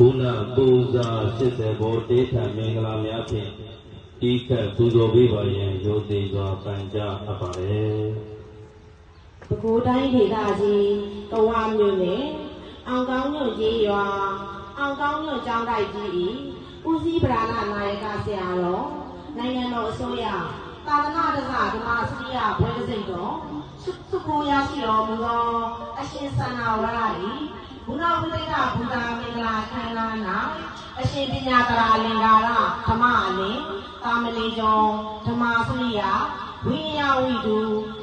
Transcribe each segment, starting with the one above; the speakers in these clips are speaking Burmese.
ဘုနာပူဇာ80ဘောတေထံမင်္ဂလာများဖြင့်ဤကပ်ပူဇော်ပေးပါရန်ရိုသေစွာပန်ကြားအပ်ပါတယ်ပဲခူးတိုင်းဒေသကြီးကဝါမြို့နယ်အောင်ကောင်းမြို့ကြီးရွာအောင်ကောင်းမြို့ကျောင်းတိုက်ကြီးဤဦးစီးပဓာနာနာယကဆရာတော်နိုင်ငံတော်အစိုးရသာသနာ့တက္ကဓမ္မစရိယဘွဲ့စိတ်တော်စုခုရရှိတော်မူသောအရှင်သန္နာဝရဤ ဘုရားဝိသိကဘုရားမင်္ဂလာခမ်းနား၌အရှင်ပညာတရာလင်္ကာရဓမ္မအလင်းတာမဏေကျော်ဓမ္မစရိယဝိညာဝိတု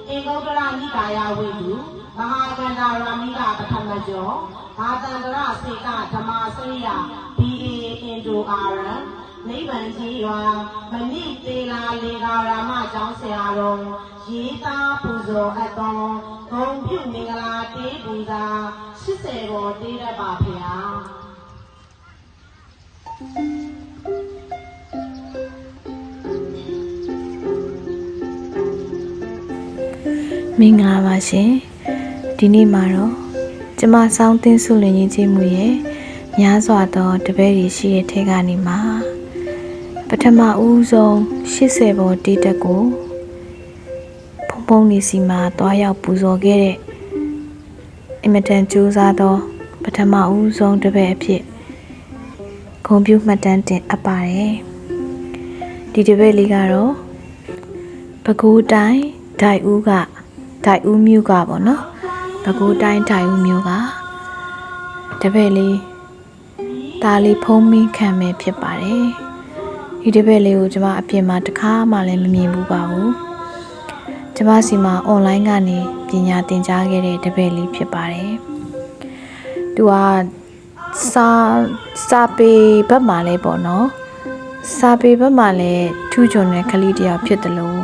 အင်္ဂုတ္တရမိကာယဝိတုမဟာကန္တာရမိကပထမကျော်ဘာတန္တရစေကဓမ္မစရိယ BA အင်ဒိုအာရန်နိဗ္ဗာန်ကြီးရွာမဏိတေလာလေကာရာမကျောင်းဆရာတော်ရေးသားပူဇော်အပ်သောဂုံပြုမင်္ဂလာတေးပူဇာ80ဘောတေးတတ်ပါဖေဟာမင်္ဂလာပါရှင်ဒီနေ့မှာတော့ကျမစောင်းသင်းစုလင်ကြီးချင်းမှုရဲ့ များစွာသောတပည့်တွေရှိတဲ့ထဲကနေမှာပထမဦးဆုံး80ဘောတေးတက်ကိုဖုံဖုံနေစီမှာတွားရောက်ပူဇော်ခဲ့တဲ့အင်မတန်ကြိုးစားသောပထမဦးဆုံးတပည့်အဖြစ်ဂုံပြုမှတ်တမ်းတင်အပ်ပါတယ်ဒီတပည့်လေးကတော့ပဲခူးတိုင်းဒိုက်ဦးကဒိုက်ဦးမြို့ကပေါ့နော်ပဲခူးတိုင်းဒိုက်ဦးမြို့ကတပည့်လေး ဒါလေးဖုံးမင်းခံမဲ့ဖြစ်ပါတယ်ဒီတပည့်လေးကိုကျွန်မအပြင်မှာတစ်ခါမှလည်းမမြင်ဘူးပါဘူးကျွန်မစီမှာအွန်လိုင်းကနေပညာသင်ကြားခဲ့တဲ့တပည့်လေးဖြစ်ပါတယ်သူကစာစာပေဘက်မှာလဲပေါ့နော်စာပေဘက်မှာလည်းထူးချွန်တဲ့ကလေးတစ်ယောက်ဖြစ်တယ်လို့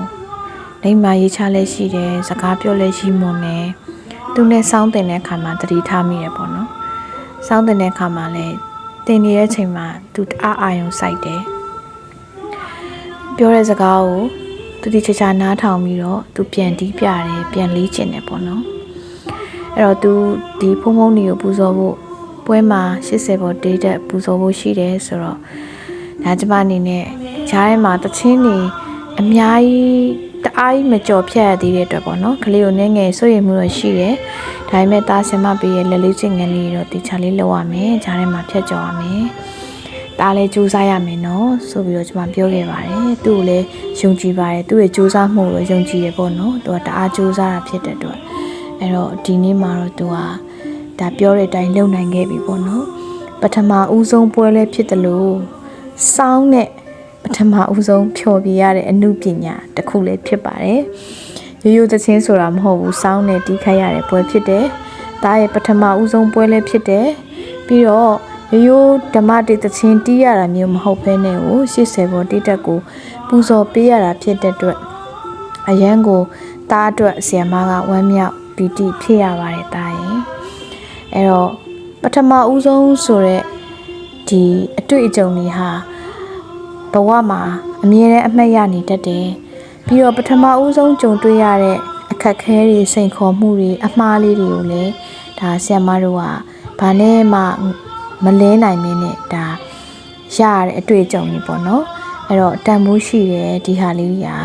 လိမ္မာရေးချလဲရှိတယ်စကားပြောလဲရှိမွန်တယ်သူနဲ့စောင်းတင်တဲ့အခါမှာတတိထားမိရပေါ့နော်စောင်းတင်တဲ့အခါမှာလဲ တင်နေတဲ့အချိန်မှာသူတအားအာယုံစိုက်တယ်ပြောတဲ့စကားကိုသူတိချာချာနားထောင်ပြီးတော့သူပြန်တီးပြတယ်ပြန်လေးကျင်တယ်ပေါ့နော်အဲ့တော့သူဒီဖုံဖုံနေကိုပူဇော်ဖို့ပွဲမှာ80ဘောတေးတက်ပူဇော်ဖို့ရှိတယ်ဆိုတော့ဒါကျမအနေနဲ့ဂျားထဲမှာတချင်းနေအများကြီးတ အားကြီးမကြော်ဖြတ်ရသေးတဲ့အတွက်ပေါ့နော်ကလေးကိုနည်းငယ်ဆွေးရမှုတော့ရှိတယ်ဒါပေမဲ့သားဆင်မပေးရဲ့လက်လေးချင်းငယ်လေးတော့တေချာလေးလောက်ရမယ်ဂျားထဲမှာဖြတ်ကြော်ရမယ်ဒါလည်းစူးစမ်းရမယ်နော်ဆိုပြီးတော့ကျွန်မပြောခဲ့ပါတယ်သူ့ကိုလည်းယုံကြည်ပါတယ်သူ့ရဲ့စူးစမ်းမှုကိုယုံကြည်ရပေါ့နော်သူကတအားစူးစမ်းတာဖြစ်တဲ့အတွက်အဲ့တော့ဒီနေ့မှာတော့သူကဒါပြောတဲ့အတိုင်းလုပ်နိုင်ခဲ့ပြီပေါ့နော်ပထမဦးဆုံးပွဲလဲဖြစ်တယ်လို့စောင်းတဲ့ ပထမဦးဆုံးဖြော်ပြရတဲ့အမှုပညာတစ်ခုလည်းဖြစ်ပါတယ်။ရိုးရိုးသချင်းဆိုတာမဟုတ်ဘူးစောင်းနဲ့တီးခိုက်ရတဲ့ပွဲဖြစ်တယ်။ဒါရဲ့ပထမဦးဆုံးပွဲလည်းဖြစ်တယ်။ပြီးတော့ရိုးရိုးဓမ္မတေသချင်းတီးရတာမျိုးမဟုတ်ဘဲနဲ့ကို80ဘောတိတက်ကိုပူဇော်ပေးရတာဖြစ်တဲ့အတွက်အရန်ကိုတားအတွက်ဆီယမကဝမ်းမြောက်ပီတိဖြစ်ရပါတယ်တားရဲ့။အဲ့တော့ပထမဦးဆုံးဆိုတဲ့ဒီအတွေ့အကြုံတွေဟာ ဘဝမှာအမြဲတမ်းအမှတ်ရနေတတ်တယ်ပြီးတော့ပထမဦးဆုံးကြုံတွေ့ရတဲ့အခက်ခဲတွေစိန်ခေါ်မှုတွေအမှားလေးတွေကိုလည်းဒါဆရာမတို့ကဘာနဲ့မှမလဲနိုင်မင်းနဲ့ဒါရရတဲ့အတွေ့အကြုံတွေပေါ့နော်အဲ့တော့တန်မိုးရှိတယ်ဒီဟာလေးကြီးဟာ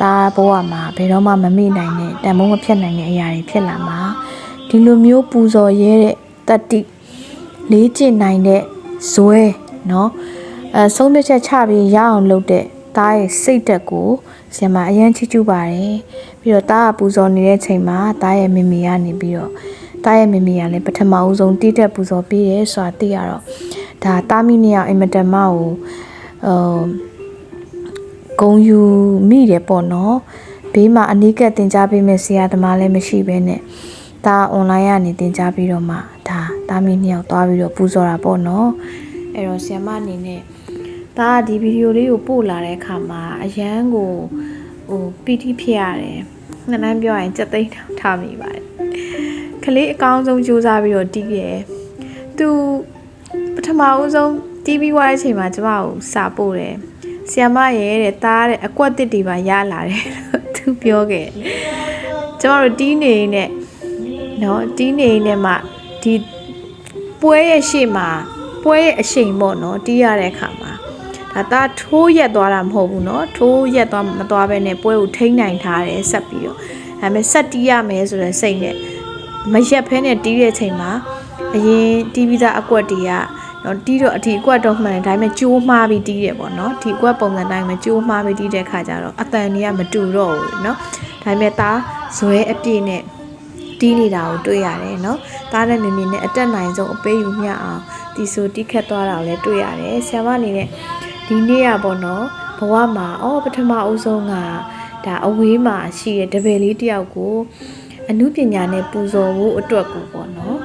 ဒါဘဝမှာဘယ်တော့မှမမေ့နိုင်တဲ့တန်မိုးမဖြတ်နိုင်တဲ့အရာတွေဖြစ်လာမှာဒီလိုမျိုးပူဇော်ရဲတဲ့တတ္တိလေးကျင့်နိုင်တဲ့ဇွဲเนาะ အဲဆုံးဖြတ်ချက်ချပြီးရအောင်လုပ်တဲ့တားရဲ့စိတ်တက်ကိုဆရာမအရန်ချီးကျူးပါတယ်ပြီးတော့တားကပူဇော်နေတဲ့ချိန်မှာတားရဲ့မိမိကနေပြီးတော့တားရဲ့မိမိကလည်းပထမဦးဆုံးတိတက်ပူဇော်ပြီးရဲဆိုတာသိရတော့ဒါတားမိနှစ်ယောက်အင်မတန်မကိုဟိုဂုံယူမိတယ်ပေါ့နော်ဘေးမှာအနီးကပ်တင် जा ပေးမဲ့ဆရာသမားလည်းမရှိဘဲနဲ့ဒါအွန်လိုင်းကနေတင် जा ပြီးတော့မှဒါတားမိနှစ်ယောက်သွားပြီးတော့ပူဇော်တာပေါ့နော်အဲ့တော့ဆရာမအနေနဲ့ ဒါကဒီဗီဒီယိုလေးကိုပို့လာတဲ့အခါမှာအရန်ကိုဟိုပီတိဖြစ်ရတယ်။နှစ်တိုင်းပြောရင်စက်သိမ်းထားမိပါတယ်။ကလေးအကောင်းဆုံးကြိုးစားပြီးတော့တီးခဲ့။သူပထမဦးဆုံးတီးပြီးွားတဲ့အချိန်မှာကျမကိုစာပို့တယ်။ဆီယမရဲ့တဲ့သားတဲ့အကွက်တစ်တွေပါရလာတယ်လို့သူပြောခဲ့။ကျမတို့တီးနေနေနဲ့နော်တီးနေနေမှဒီပွဲရဲ့ရှေ့မှာပွဲရဲ့အရှိန်ပေါ့နော်တီးရတဲ့အခါမှာ ဒါသားထိုးရက်သွားတာမဟုတ်ဘူးเนาะထိုးရက်သွားမသွားဘဲနဲ့ပွဲကိုထိန်းနိုင်ထားတယ်ဆက်ပြီးတော့ဒါပေမဲ့ဆက်တီးရမယ်ဆိုတဲ့စိတ်နဲ့မရက်ဖဲနဲ့တီးတဲ့အချိန်မှာအရင်တီးပြီးသားအကွက်တွေကနော်တီးတော့အထီအကွက်တော့မှန်တယ်ဒါပေမဲ့ကြိုးမှားပြီးတီးတယ်ပေါ့နော်ဒီအကွက်ပုံစံတိုင်းမှာကြိုးမှားပြီးတီးတဲ့ခါကျတော့အတန်တွေကမတူတော့ဘူးเนาะဒါပေမဲ့သားဇွဲအပြည့်နဲ့တီးနေတာကိုတွေ့ရတယ်เนาะသားနဲ့မင်းမင်းနဲ့အတက်နိုင်ဆုံးအပေးယူမျှအောင်တီဆိုတီးခတ်သွားတာကိုလည်းတွေ့ရတယ်ဆရာမအနေနဲ့ ဒီနေ့อ่ะပေါ့နော်ဘဝမှာအော်ပထမအဦးဆုံးကဒါအဝေးမှာရှိတဲ့တပည့်လေးတယောက်ကိုအမှုပညာနဲ့ပူဇော်ဖို့အတွက်ကိုပေါ့နော်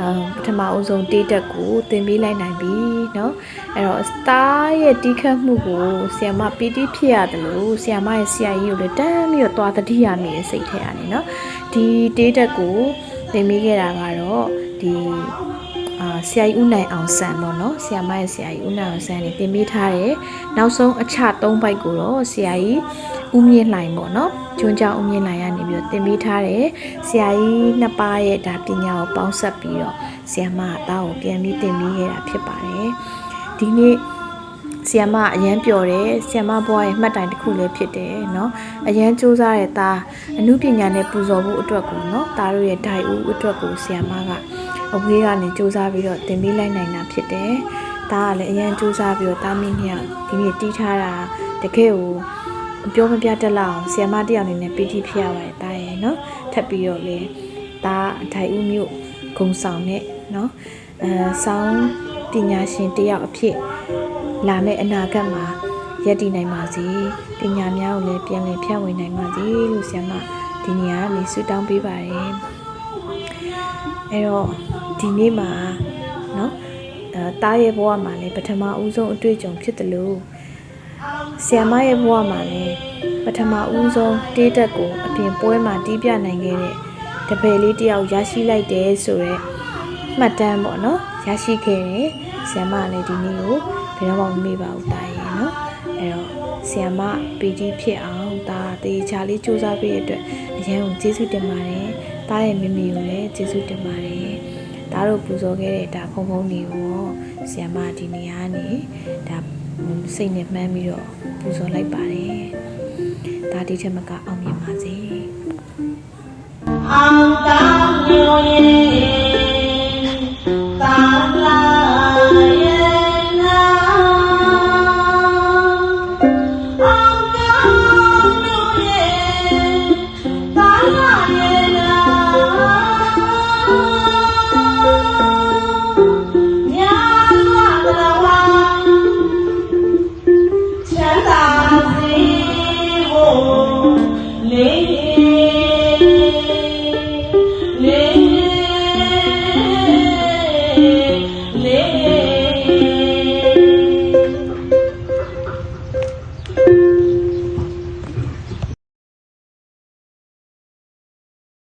အာပထမအဦးဆုံးတေးတက်ကိုသင်ပေးလိုက်နိုင်ပြီเนาะအဲ့တော့စတားရဲ့တီးခတ်မှုကိုဆီယမပီတိဖြစ်ရတယ်လို့ဆီယမရဲ့ဆရာကြီးကိုလည်းတမ်းပြီးတော့သွားတတိယမိရဲ့စိတ်ထဲကနေเนาะဒီတေးတက်ကိုသင်ပေးခဲ့တာကတော့ဒီအာ ဆရာကြီးဦးနိုင်အောင်ဆန်ပေါ့နော်ဆရာမရဲ့ဆရာကြီးဦးနိုင်အောင်ဆန်နေတင်ပေးထားတယ်နောက်ဆုံးအချ၃ဘိုက်ကိုတော့ဆရာကြီးဦးမြင့်လှိုင်ပေါ့နော်ကျွန်းကြောင်ဦးမြင့်လှိုင်ကနေပြီးတော့တင်ပေးထားတယ်ဆရာကြီးနှစ်ပါးရဲ့ဒါပညာကိုပေါင်းဆက်ပြီးတော့ဆရာမအသားကိုပြန်ပြီးတင်ပေးခဲ့တာဖြစ်ပါတယ်ဒီနေ့ဆီယမအရန်ပျော်တယ်ဆီယမဘွားရဲ့မှတ်တိုင်တစ်ခုလည်းဖြစ်တယ်เนาะအရန်စူးစားတဲ့သားအမှုပညာနဲ့ပူဇော်ဖို့အတွက်ကိုเนาะသားတို့ရဲ့ဓာတ်ဦးအတွက်ကိုဆီယမက အဝေးကနေစူးစမ်းပြီးတော့တင်ပေးလိုက်နိုင်တာဖြစ်တယ်။ဒါကလည်းအရန်စူးစမ်းပြီးတော့တာမီးမြောက်ဒီနေ့တီးထားတာတကယ်ကိုအပြောမပြတတ်လောက်ဆီယမတယောက်အနေနဲ့ပီတိဖြစ်ရပါတယ်တာရဲ့နော်။ထပ်ပြီးတော့လေဒါအထိုင်ဦးမြို့ဂုံဆောင်နဲ့နော်အဲဆောင်းပညာရှင်တယောက်အဖြစ်လာမယ့်အနာဂတ်မှာရည်တည်နိုင်ပါစေပညာများကိုလည်းပြန်လည်ဖြန့်ဝေနိုင်ပါစေလို့ဆီယမဒီနေရာလေးဆုတောင်းပေးပါတယ်အဲ့တော့ ဒီနေ့မှာเนาะအဲတားရဲ့ဘဝမှာလည်းပထမဦးဆုံးအတွေ့အကြုံဖြစ်တယ်လို့ဆရာမရဲ့ဘဝမှာလည်းပထမဦးဆုံးတေးတက်ကိုအပြင်ပွဲမှာတီးပြနိုင်ခဲ့တဲ့တပည့်လေးတယောက်ရရှိလိုက်တယ်ဆိုတော့မှတ်တမ်းပေါ့နော်ရရှိခဲ့တယ်ဆရာမကလည်းဒီနေ့ကိုဘယ်တော့မှမမေ့ပါဘူးတားရဲ့နော်အဲ့တော့ဆီယမပီတိဖြစ်အောင်ဒါတေချာလေးစူးစမ်းပေးတဲ့အတွက်အရန်ကိုကျေးဇူးတင်ပါတယ်။တားရဲ့မိမိကိုလည်းကျေးဇူးတင်ပါတယ်။ ဒါတို့ပူဇော်ခဲ့တဲ့ဒါဖုံဖုံတွေကိုဆီယမဒီနေရာကနေဒါစိတ်နဲ့မှန်းပြီးတော့ပူဇော်လိုက်ပါတယ်။ဒါဒီထက်မကအောင်မြင်ပါစေ။